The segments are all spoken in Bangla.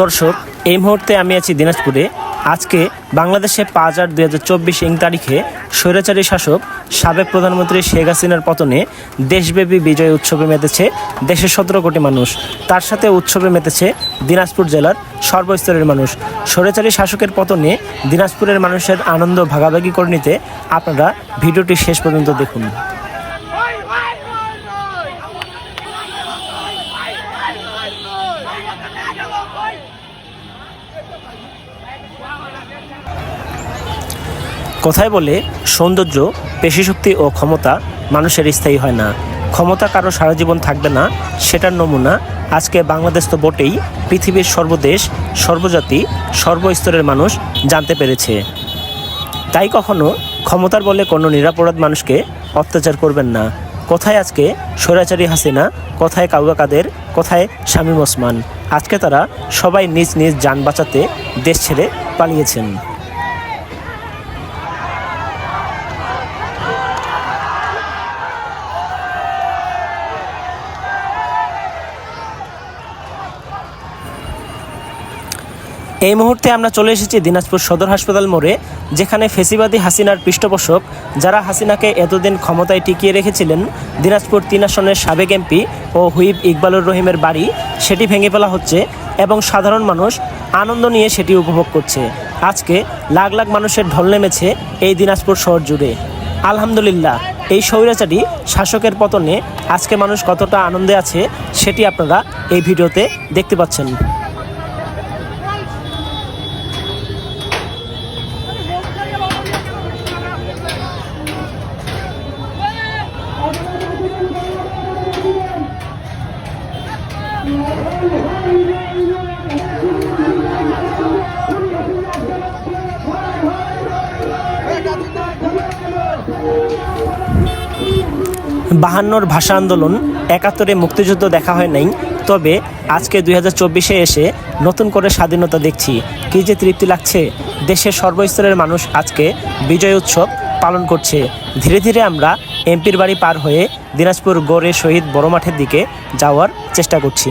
দর্শক, এই মুহূর্তে আমি আছি দিনাজপুরে। আজকে বাংলাদেশে পাঁচ আট দুই হাজার চব্বিশ ইং তারিখে স্বৈরাচারী শাসক, সাবেক প্রধানমন্ত্রী শেখ হাসিনার পতনে দেশব্যাপী বিজয় উৎসবে মেতেছে দেশের সতেরো কোটি মানুষ। তার সাথে উৎসবে মেতেছে দিনাজপুর জেলার সর্বস্তরের মানুষ। স্বৈরাচারী শাসকের পতনে দিনাজপুরের মানুষের আনন্দ ভাগাভাগি করে নিতে আপনারা ভিডিওটি শেষ পর্যন্ত দেখুন। কথায় বলে, সৌন্দর্য, পেশিশক্তি ও ক্ষমতা মানুষের স্থায়ী হয় না। ক্ষমতা কারও সারা জীবন থাকবে না, সেটার নমুনা আজকে বাংলাদেশ তো বটেই পৃথিবীর সর্বদেশ, সর্বজাতি, সর্বস্তরের মানুষ জানতে পেরেছে। তাই কখনো ক্ষমতার বলে কোনো নিরাপরাধ মানুষকে অত্যাচার করবেন না। কোথায় আজকে স্বৈরাচারী হাসিনা, কোথায় কাউয়া কাদের, কোথায় শামীম ওসমান। আজকে তারা সবাই নিজ নিজ যান বাঁচাতে দেশ ছেড়ে পালিয়েছেন। এই মুহূর্তে আমরা চলে এসেছি দিনাজপুর সদর হাসপাতাল মোড়ে, যেখানে ফেসিবাদী হাসিনার পৃষ্ঠপোষক, যারা হাসিনাকে এতদিন ক্ষমতায় টিকিয়ে রেখেছিলেন, দিনাজপুর তিন আসনের সাবেক এমপি ও হুইব ইকবালুর রহিমের বাড়ি, সেটি ভেঙে ফেলা হচ্ছে। এবং সাধারণ মানুষ আনন্দ নিয়ে সেটি উপভোগ করছে। আজকে লাখ লাখ মানুষের ঢল নেমেছে এই দিনাজপুর শহর জুড়ে। আলহামদুলিল্লাহ, এই স্বৈরাচারী শাসকের পতনে আজকে মানুষ কতটা আনন্দে আছে সেটি আপনারা এই ভিডিওতে দেখতে পাচ্ছেন। বাহান্নর ভাষা আন্দোলন একাত্তরে মুক্তিযুদ্ধ দেখা হয় নাই, তবে আজকে দুই হাজার চব্বিশে এসে নতুন করে স্বাধীনতা দেখছি। কী যে তৃপ্তি লাগছে, দেশের সর্বস্তরের মানুষ আজকে বিজয় উৎসব পালন করছে। ধীরে ধীরে আমরা এমপির বাড়ি পার হয়ে দিনাজপুর গড়ে শহীদ বড় মাঠের দিকে যাওয়ার চেষ্টা করছি।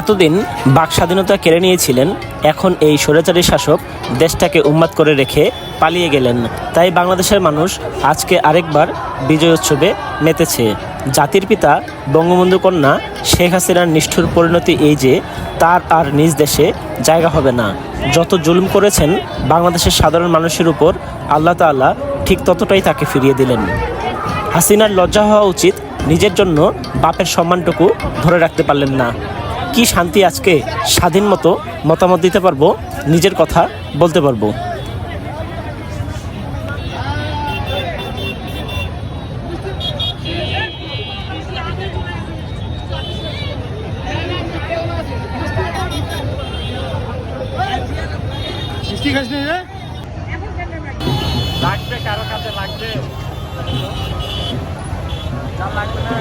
এতদিন বাক স্বাধীনতা কেড়ে নিয়েছিলেন, এখন এই স্বৈরাচারী শাসক দেশটাকে উন্মাদ করে রেখে পালিয়ে গেলেন। তাই বাংলাদেশের মানুষ আজকে আরেকবার বিজয় উৎসবে মেতেছে। জাতির পিতা বঙ্গবন্ধু কন্যা শেখ হাসিনার নিষ্ঠুর পরিণতি এই যে, তার আর নিজ দেশে জায়গা হবে না। যত জুলুম করেছেন বাংলাদেশের সাধারণ মানুষের উপর, আল্লাহ তাআলা ঠিক ততটাই তাকে ফিরিয়ে দিলেন। হাসিনার লজ্জা হওয়া উচিত নিজের জন্য বাপের সম্মানটুকু ধরে রাখতে পারলেন না। কি শান্তি আজকে স্বাধীন মতো মতামত দিতে পারব নিজের কথা বলতে পারব? লাগবে কারও কাছে লাগবে। লাগবে না।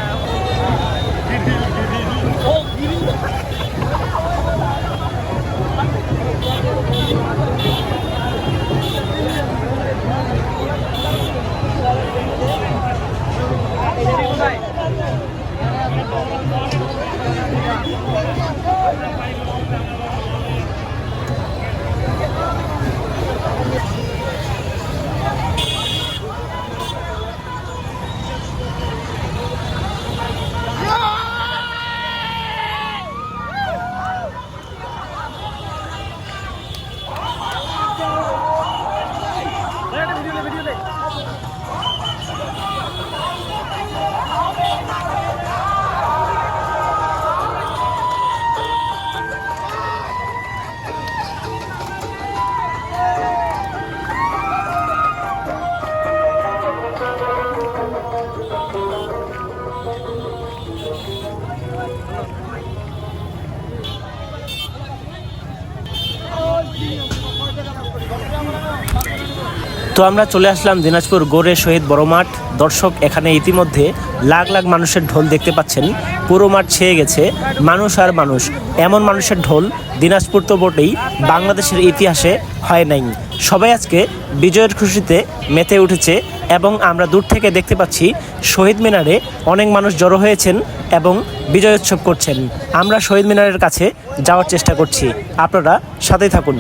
তো আমরা চলে আসলাম দিনাজপুর গোরে শহীদ বড় মাঠ। দর্শক এখানে ইতিমধ্যে লাখ লাখ মানুষের ঢোল দেখতে পাচ্ছেন। পুরো মাঠ ছেয়ে গেছে, মানুষ আর মানুষ। এমন মানুষের ঢোল দিনাজপুর তো বটেই, বাংলাদেশের ইতিহাসে হয় নাই। সবাই আজকে বিজয়ের খুশিতে মেতে উঠেছে এবং আমরা দূর থেকে দেখতে পাচ্ছি শহীদ মিনারে অনেক মানুষ জড়ো হয়েছেন এবং বিজয় উৎসব করছেন। আমরা শহীদ মিনারের কাছে যাওয়ার চেষ্টা করছি। আপনারা সাথেই থাকুন।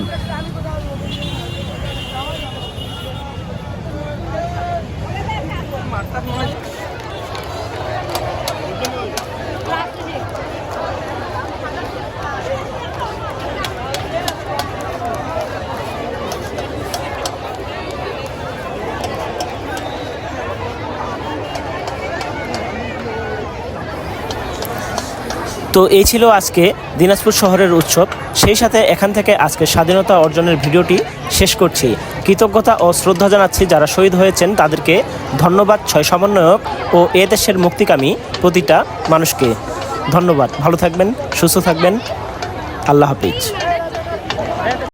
তো এই ছিল আজকে দিনাজপুর শহরের উৎসব। সেই সাথে এখান থেকে আজকে স্বাধীনতা অর্জনের ভিডিওটি শেষ করছি। কৃতজ্ঞতা ও শ্রদ্ধা জানাচ্ছি যারা শহীদ হয়েছেন তাদেরকে। ধন্যবাদ, ছয় সমন্বয়ক ও এ দেশের মুক্তিকামী প্রতিটা মানুষকে। ধন্যবাদ, ভালো থাকবেন, সুস্থ থাকবেন। আল্লাহ হাফিজ।